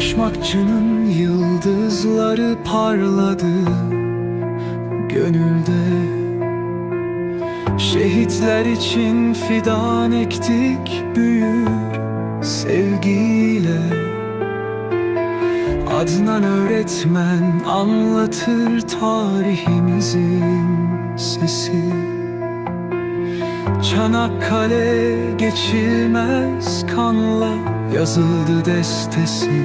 Başmakçının yıldızları parladı gönülde. Şehitler için fidan ektik büyük sevgiyle. Adnan öğretmen anlatır tarihimizin sesi. Çanakkale geçilmez kanla yazıldı destesi.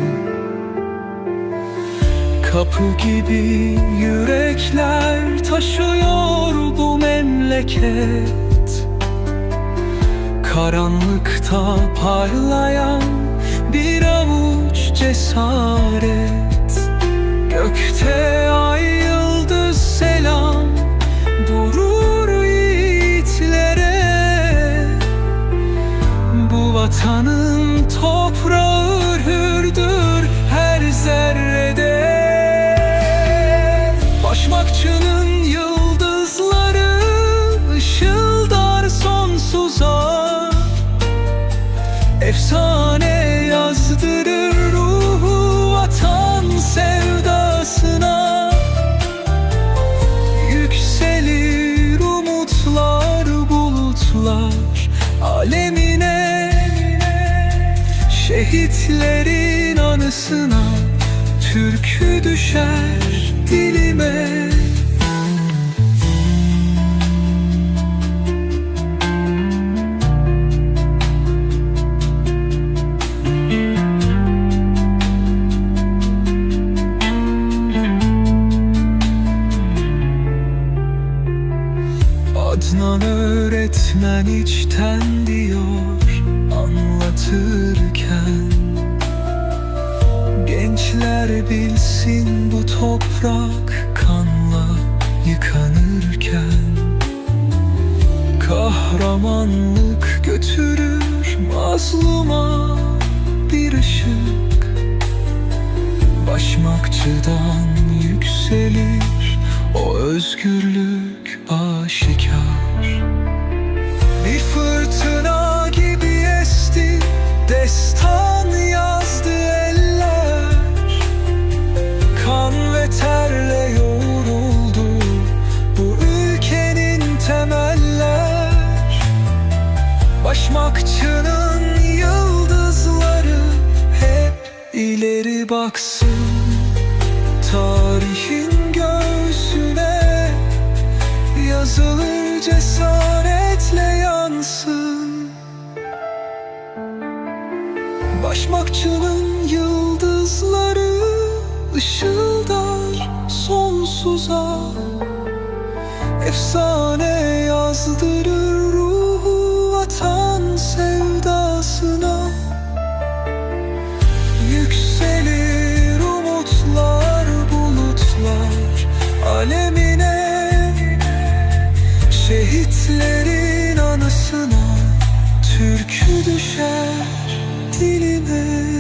Kapı gibi yürekler taşıyor bu memleket. Karanlıkta parlayan bir avuç cesaret. Gökte ay toprağı hürdür her zerrede. Başmakçının yıldızları ışıldar sonsuza. Efsane yazdırır ruhu vatan sevdasına. Yükselir umutlar bulutlar alemine Şehitlerin anısına türkü düşer dilime. Adnan öğretmen içten diyor bilsin bu toprak kanla yıkanırken. Kahramanlık götürür mazluma bir ışık. Başmakçıdan yükselir Başmakçının yıldızları hep ileri baksın. Tarihin göğsüne yazılır cesaretle yansın. Başmakçının yıldızları ışıldar sonsuza. Efsane yazdırır Şehitlerin anısına türkü düşer diline